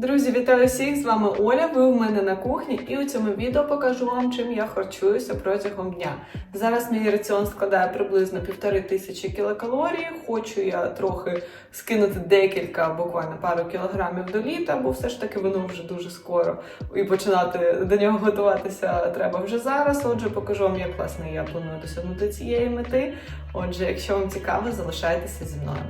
Друзі, вітаю всіх! З вами Оля. Ви у мене на кухні, і у цьому відео покажу вам, чим я харчуюся протягом дня. Зараз мій раціон складає приблизно півтори тисячі кілокалорій. Хочу я трохи скинути декілька, буквально пару кілограмів до літа, бо все ж таки воно вже дуже скоро. І починати до нього готуватися треба вже зараз. Отже, покажу вам, як власне я планую досягнути цієї мети. Отже, якщо вам цікаво, залишайтеся зі мною.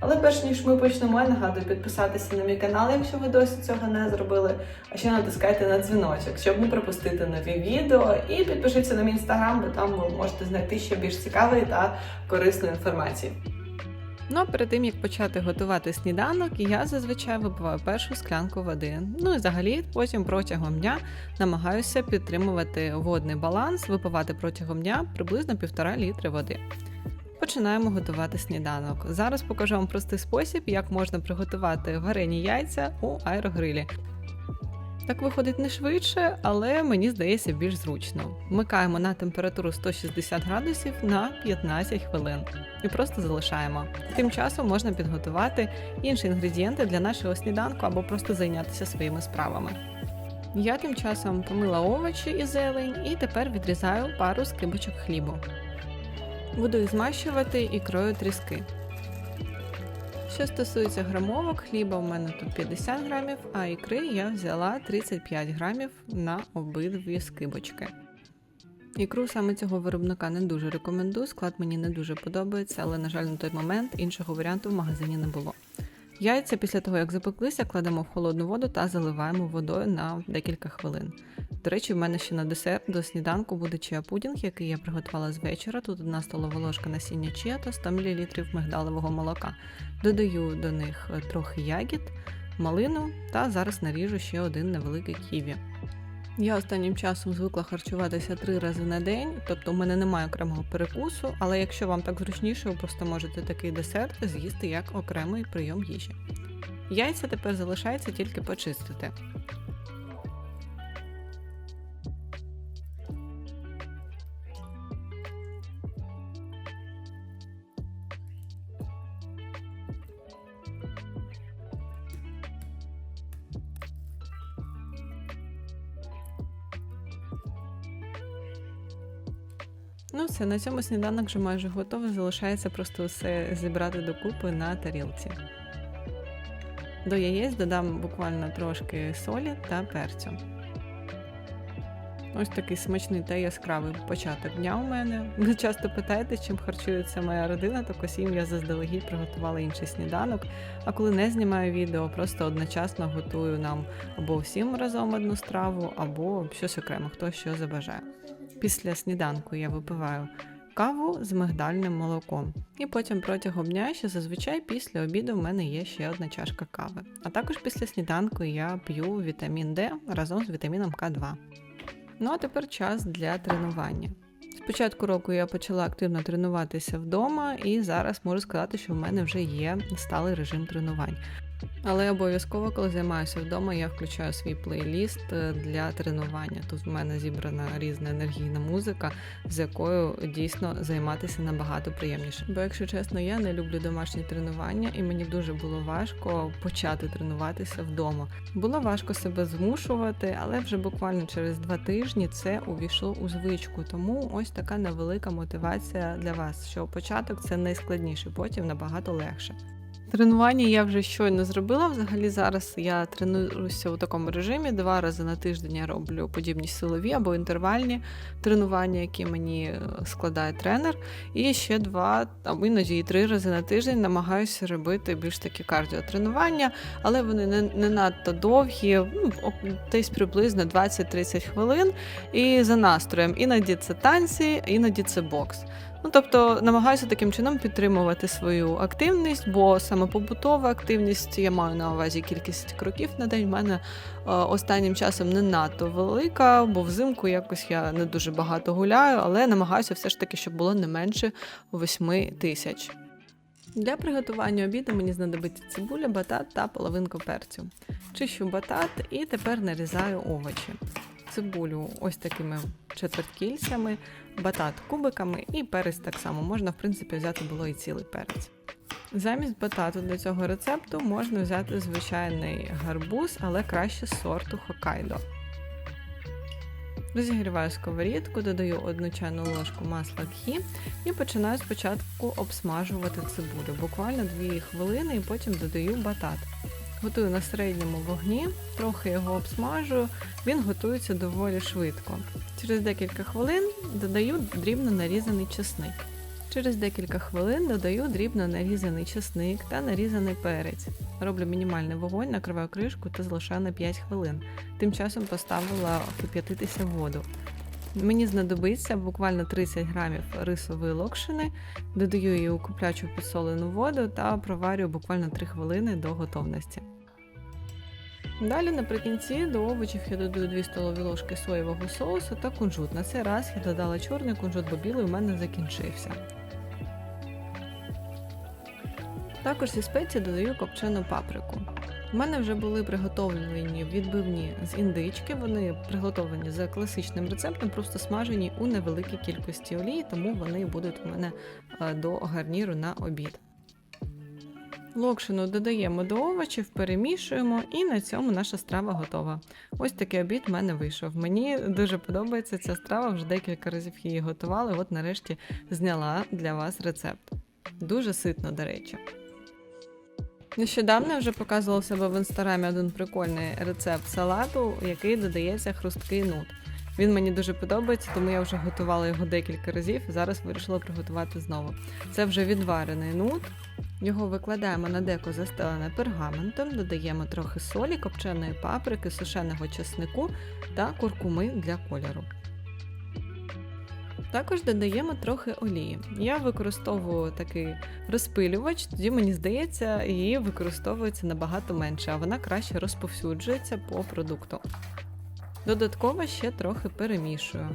Але перш ніж ми почнемо, я нагадую підписатися на мій канал, якщо ви досі цього не зробили. А ще натискайте на дзвіночок, щоб не пропустити нові відео. І підпишіться на мій інстаграм, бо там можете знайти ще більш цікавої та корисної інформації. Ну а перед тим як почати готувати сніданок, я зазвичай випиваю першу склянку води. Ну і взагалі потім протягом дня намагаюся підтримувати водний баланс, випивати протягом дня приблизно півтора літри води. Починаємо готувати сніданок. Зараз покажу вам простий спосіб, як можна приготувати варені яйця у аерогрилі. Так виходить не швидше, але мені здається більш зручно. Вмикаємо на температуру 160 градусів на 15 хвилин і просто залишаємо. Тим часом можна підготувати інші інгредієнти для нашого сніданку або просто зайнятися своїми справами. Я тим часом помила овочі і зелень і тепер відрізаю пару скибочок хлібу. Буду їх змащувати ікрою тріски. Що стосується грамовок, хліба в мене тут 50 грамів, а ікри я взяла 35 грамів на обидві скибочки. Ікру саме цього виробника не дуже рекомендую, склад мені не дуже подобається, але, на жаль, на той момент іншого варіанту в магазині не було. Яйця після того, як запеклися, кладемо в холодну воду та заливаємо водою на декілька хвилин. До речі, в мене ще на десерт до сніданку буде чия пудінг, який я приготувала з вечора. Тут одна столова ложка насіння чия та 100 мл мигдалевого молока. Додаю до них трохи ягід, малину та зараз наріжу ще один невеликий ківі. Я останнім часом звикла харчуватися три рази на день, тобто в мене немає окремого перекусу, але якщо вам так зручніше, ви просто можете такий десерт з'їсти як окремий прийом їжі. Яйця тепер залишається тільки почистити. Ну все, на цьому сніданок вже майже готовий. Залишається просто все зібрати докупи на тарілці. До яєць додам буквально трошки солі та перцю. Ось такий смачний та яскравий початок дня у мене. Ви часто питаєте, чим харчується моя родина, так ось їм я заздалегідь приготувала інший сніданок. А коли не знімаю відео, просто одночасно готую нам або всім разом одну страву, або щось окремо, хто що забажає. Після сніданку я випиваю каву з мигдальним молоком. І потім протягом дня, ще зазвичай після обіду в мене є ще одна чашка кави. А також після сніданку я п'ю вітамін Д разом з вітаміном К2. Ну а тепер час для тренування. З початку року я почала активно тренуватися вдома, і зараз можу сказати, що в мене вже є сталий режим тренувань. Але обов'язково, коли займаюся вдома, я включаю свій плейліст е, для тренування. Тут в мене зібрана різна енергійна музика, з якою дійсно займатися набагато приємніше. Бо, якщо чесно, я не люблю домашні тренування, і мені дуже було важко почати тренуватися вдома. Було важко себе змушувати, але вже буквально через два тижні це увійшло у звичку. Тому ось така невелика мотивація для вас, що початок це найскладніше, потім набагато легше. Тренування я вже щойно зробила. Взагалі зараз я тренуюся у такому режимі. Два рази на тиждень я роблю подібні силові або інтервальні тренування, які мені е, складає тренер. І ще два, або іноді і три рази на тиждень намагаюся робити більш такі кардіотренування, але вони не, не надто довгі, ну, десь приблизно 20-30 хвилин. І за настроєм. Іноді це танці, іноді це бокс. Ну, тобто намагаюся таким чином підтримувати свою активність, бо саме побутова активність, я маю на увазі кількість кроків на день, в мене е, останнім часом не надто велика, бо взимку якось я не дуже багато гуляю, але намагаюся все ж таки, щоб було не менше 8 тисяч. Для приготування обіду мені знадобиться цибуля, батат та половинка перцю. Чищу батат і тепер нарізаю овочі. Цибулю ось такими четверткільцями, батат кубиками і перець так само. Можна, в принципі, взяти було і цілий перець. Замість батату для цього рецепту можна взяти звичайний гарбуз, але краще з сорту Хоккайдо. Розігріваю сковорідку, додаю одну чайну ложку масла кхі і починаю спочатку обсмажувати цибулю, буквально 2 хвилини, і потім додаю батат. Готую на середньому вогні, трохи його обсмажую, він готується доволі швидко. Через декілька хвилин додаю дрібно нарізаний чесник. Через декілька хвилин додаю дрібно нарізаний чесник та нарізаний перець. Роблю мінімальний вогонь, накриваю кришку та залишаю на 5 хвилин. Тим часом поставила кип'ятитися воду. Мені знадобиться буквально 30 грамів рисової локшини, додаю її у куплячу підсолену воду та проварюю буквально 3 хвилини до готовності. Далі наприкінці до овочів я додаю 2 столові ложки соєвого соусу та кунжут. На цей раз я додала чорний кунжут, бо білий у мене закінчився. Також зі спеції додаю копчену паприку. У мене вже були приготовлені відбивні з індички. Вони приготовлені за класичним рецептом, просто смажені у невеликій кількості олії, тому вони будуть у мене е, до гарніру на обід. Локшину додаємо до овочів, перемішуємо, і на цьому наша страва готова. Ось такий обід в мене вийшов. Мені дуже подобається ця страва, вже декілька разів її готували. От нарешті зняла для вас рецепт. Дуже ситно, до речі. Нещодавно вже показувала себе в інстаграмі один прикольний рецепт салату, який додається хрусткий нут. Він мені дуже подобається, тому я вже готувала його декілька разів зараз вирішила приготувати знову. Це вже відварений нут. Його викладаємо на деко застелене пергаментом, додаємо трохи солі, копченої паприки, сушеного чеснику та куркуми для кольору. Також додаємо трохи олії. Я використовую такий розпилювач, тоді мені здається, її використовується набагато менше, а вона краще розповсюджується по продукту. Додатково ще трохи перемішую.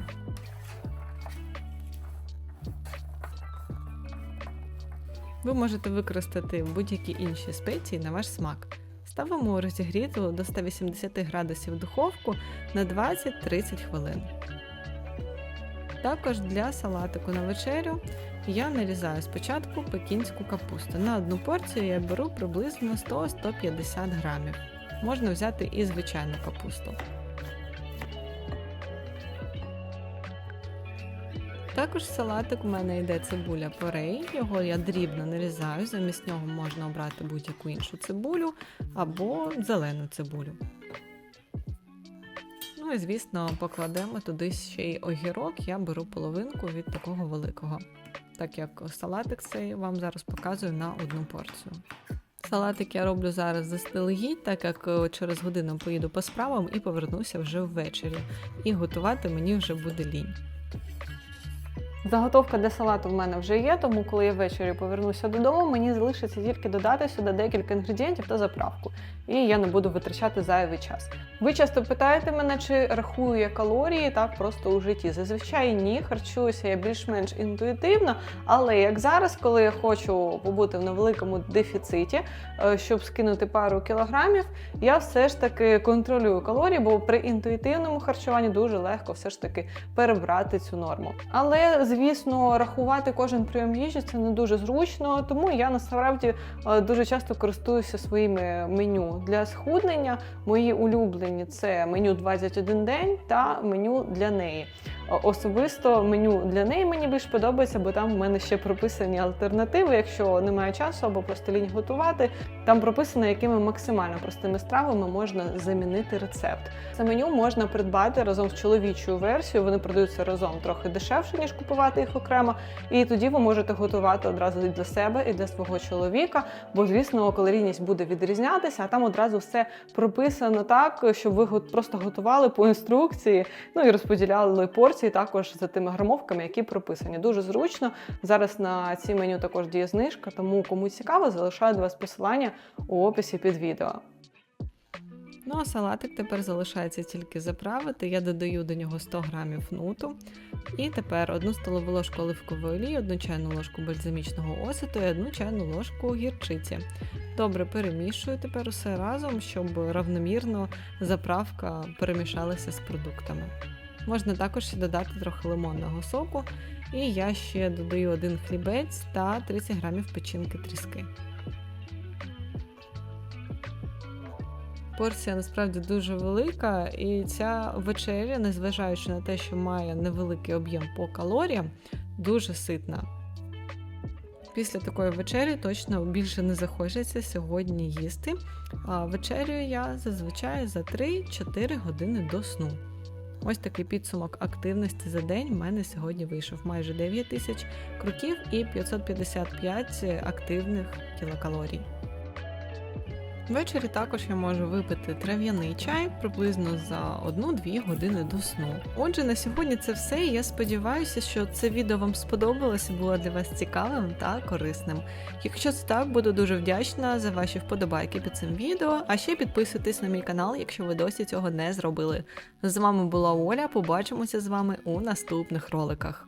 Ви можете використати будь-які інші спеції на ваш смак. Ставимо розігріту до 180 градусів духовку на 20-30 хвилин. Також для салатику на вечерю я нарізаю спочатку пекінську капусту. На одну порцію я беру приблизно 100-150 грамів. Можна взяти і звичайну капусту. Також салатик у мене йде цибуля порей, його я дрібно нарізаю, замість нього можна обрати будь-яку іншу цибулю або зелену цибулю. Ну і звісно, покладемо туди ще й огірок, я беру половинку від такого великого, так як салатик цей вам зараз показую на одну порцію. Салатик я роблю зараз заздалегідь, так як е, через годину поїду по справам і повернуся вже ввечері. І готувати мені вже буде лінь. Заготовка для салату в мене вже є, тому коли я ввечері повернуся додому, мені залишиться тільки додати сюди декілька інгредієнтів та заправку. І я не буду витрачати зайвий час. Ви часто питаєте мене, чи рахую я калорії так просто у житті. Зазвичай ні, харчуюся я більш-менш інтуїтивно, але як зараз, коли я хочу побути в невеликому дефіциті, е, щоб скинути пару кілограмів, я все ж таки контролюю калорії, бо при інтуїтивному харчуванні дуже легко все ж таки перебрати цю норму. Але звісно, рахувати кожен прийом їжі це не дуже зручно, тому я насправді е, дуже часто користуюся своїми меню для схуднення. Мої улюблені це меню 21 день та меню для неї. Особисто меню для неї мені більш подобається, бо там в мене ще прописані альтернативи. Якщо немає часу або просто лінь готувати, там прописано, якими максимально простими стравами можна замінити рецепт. Це меню можна придбати разом з чоловічою версією. Вони продаються разом трохи дешевше, ніж купувати їх окремо. І тоді ви можете готувати одразу і для себе і для свого чоловіка. Бо, звісно, калорійність буде відрізнятися, а там одразу все прописано так, щоб ви просто готували по інструкції, ну і розподіляли порції також за тими грамовками, які прописані. Дуже зручно. Зараз на ці меню також діє знижка, тому кому цікаво, залишаю до вас посилання у описі під відео. Ну а салатик тепер залишається тільки заправити. Я додаю до нього 100 грамів нуту. І тепер одну столову ложку оливкової олії, одну чайну ложку бальзамічного осету і одну чайну ложку гірчиці. Добре перемішую тепер усе разом, щоб равномірно заправка перемішалася з продуктами. Можна також додати трохи лимонного соку. І я ще додаю один хлібець та 30 грамів печінки тріски. Порція насправді дуже велика, і ця вечеря, незважаючи на те, що має невеликий об'єм по калоріям, дуже ситна. Після такої вечері точно більше не захочеться сьогодні їсти. А вечерюю я зазвичай за 3-4 години до сну. Ось такий підсумок активності за день в мене сьогодні вийшов майже 9 тисяч кроків і 555 активних кілокалорій. Ввечері також я можу випити трав'яний чай приблизно за 1-2 години до сну. Отже, на сьогодні це все. Я сподіваюся, що це відео вам сподобалося, було для вас цікавим та корисним. Якщо це так, буду дуже вдячна за ваші вподобайки під цим відео. А ще підписуйтесь на мій канал, якщо ви досі цього не зробили. З вами була Оля. Побачимося з вами у наступних роликах.